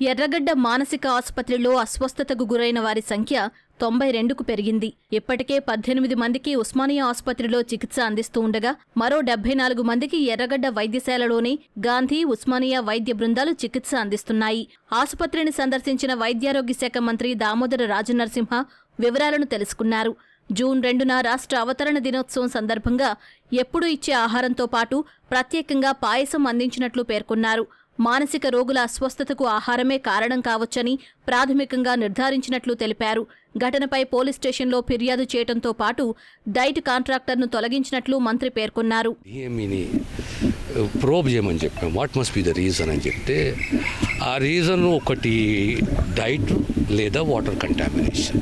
ఎర్రగడ్డ మానసిక ఆసుపత్రిలో అస్వస్థతకు గురైన వారి సంఖ్య తొంభై రెండుకు పెరిగింది. ఇప్పటికే పద్దెనిమిది మందికి ఉస్మానియా ఆసుపత్రిలో చికిత్స అందిస్తూ ఉండగా మరో డెబ్బై నాలుగు మందికి ఎర్రగడ్డ వైద్యశాలలోని గాంధీ ఉస్మానియా వైద్య బృందాలు చికిత్స అందిస్తున్నాయి. ఆసుపత్రిని సందర్శించిన వైద్యారోగ్య శాఖ మంత్రి దామోదర రాజనరసింహ వివరాలను తెలుసుకున్నారు. జూన్ రెండున రాష్ట్ర అవతరణ దినోత్సవం సందర్భంగా ఎప్పుడూ ఇచ్చే ఆహారంతో పాటు ప్రత్యేకంగా పాయసం అందించినట్లు పేర్కొన్నారు. మానసిక రోగుల అస్వస్థతకు ఆహారమే కారణం కావచ్చని ప్రాథమికంగా నిర్ధారించినట్లు తెలిపారు. ఘటనపై పోలీస్ స్టేషన్లో ఫిర్యాదు చేయడంతో పాటు డైట్ కాంట్రాక్టర్ను తొలగించినట్లు మంత్రి పేర్కొన్నారు. ప్రోబ్ చేయమని చెప్పాం. What must be the reason అని చెప్తే ఆ రీజన్ ఒకటి డైట్ లేదా వాటర్ కంటామినేషన్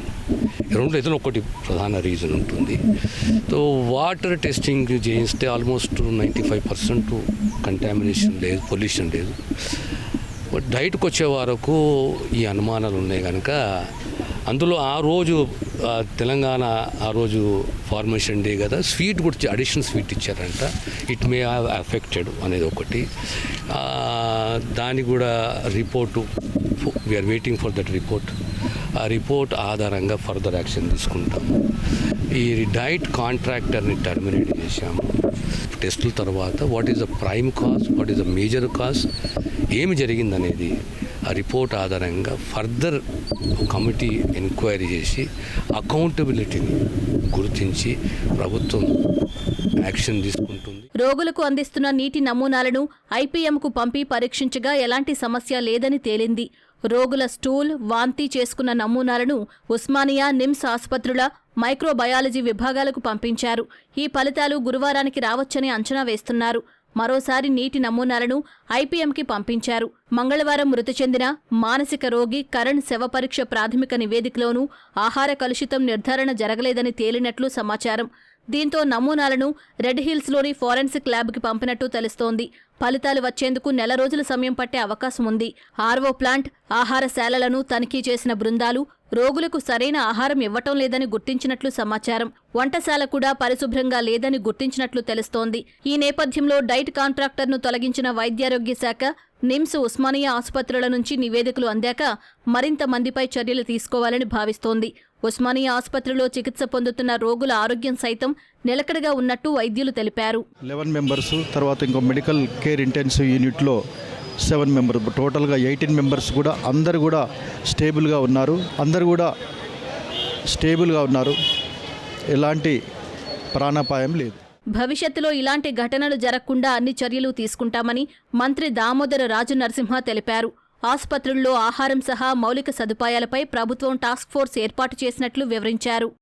రెండు ఏదైనా ఒకటి ప్రధాన రీజన్ ఉంటుంది. సో వాటర్ టెస్టింగ్ చేయిస్తే almost ninety five percent contamination లేదు పొల్యూషన్ లేదు. బట్ డైట్కి వచ్చే వరకు ఈ అనుమానాలు ఉన్నాయి కనుక అందులో ఆ రోజు తెలంగాణ ఆ రోజు ఫార్మేషన్ డే కదా స్వీట్ కూడా అడిషనల్ స్వీట్ ఇచ్చారంట. ఇట్ మే హ్యావ్ అఫెక్టెడ్ అనేది ఒకటి. దాని కూడా report we're waiting for that report ఆ రిపోర్ట్ ఆధారంగా ఫర్దర్ యాక్షన్ తీసుకుంటాం. ఈ డైట్ కాంట్రాక్టర్ని టర్మినేట్ చేశాము. టెస్టుల తర్వాత what is the prime cause what is the major cause ఏమి జరిగిందనేది ఆ రిపోర్ట్ ఆధారంగా ఫర్దర్ కమిటీ ఎంక్వైరీ చేసి అకౌంటబిలిటీని గుర్తించి ప్రభుత్వం యాక్షన్ తీసుకుంటుంది. రోగులకు అందిస్తున్న నీటి నమూనాలను ఐపీఎంకు పంపి పరీక్షించగా ఎలాంటి సమస్య లేదని తేలింది. రోగుల స్టూల్ వాంతి చేసుకున్న నమూనాలను ఉస్మానియా నిమ్స్ ఆసుపత్రుల మైక్రోబయాలజీ విభాగాలకు పంపించారు. ఈ ఫలితాలు గురువారానికి రావచ్చని అంచనా వేస్తున్నారు. మరోసారి నీటి నమూనాలను ఐపీఎంకి పంపించారు. మంగళవారం మృతి చెందిన మానసిక రోగి కరణ్ శవ పరీక్ష ప్రాథమిక నివేదికలోనూ ఆహార కలుషితం నిర్ధారణ జరగలేదని తేలినట్లు సమాచారం. దీంతో నమూనాలను రెడ్ హిల్స్లోని ఫోరెన్సిక్ ల్యాబ్కి పంపినట్టు తెలుస్తోంది. ఫలితాలు వచ్చేందుకు నెల రోజుల సమయం పట్టే అవకాశం ఉంది ఆర్వో ప్లాంట్ ఆహారశాలలను తనిఖీ చేసిన బృందాలు రోగులకు సరైన ఆహారం ఇవ్వటం లేదని గుర్తించినట్లు సమాచారం. వంటశాల కూడా పరిశుభ్రంగా లేదని గుర్తించినట్లు తెలుస్తోంది. ఈ నేపథ్యంలో డైట్ కాంట్రాక్టర్ను తొలగించిన వైద్యారోగ్య శాఖ నిమ్స్ ఉస్మానియా ఆసుపత్రుల నుంచి నివేదికలు అందాక మరింత మందిపై చర్యలు తీసుకోవాలని భావిస్తోంది. ఉస్మానియా ఆసుపత్రిలో చికిత్స పొందుతున్న రోగుల ఆరోగ్యం సైతం నిలకడగా ఉన్నట్టు వైద్యులు తెలిపారు. లెవెన్ మెంబర్స్ తర్వాత ఇంకో మెడికల్ కేర్ ఇంటెన్సివ్ యూనిట్లో సెవెన్ మెంబర్స్ టోటల్గా ఎయిటీన్ మెంబర్స్ కూడా అందరు కూడా స్టేబుల్గా ఉన్నారు. అందరు కూడా స్టేబుల్గా ఉన్నారు. ఎలాంటి ప్రాణాపాయం లేదు. భవిష్యత్తులో ఇలాంటి ఘటనలు జరగకుండా అన్ని చర్యలు తీసుకుంటామని మంత్రి దామోదర రాజు నరసింహ తెలిపారు. ఆసుపత్రుల్లో ఆహారం సహా మౌలిక సదుపాయాలపై ప్రభుత్వం టాస్క్ ఫోర్స్ ఏర్పాటు చేసినట్లు వివరించారు.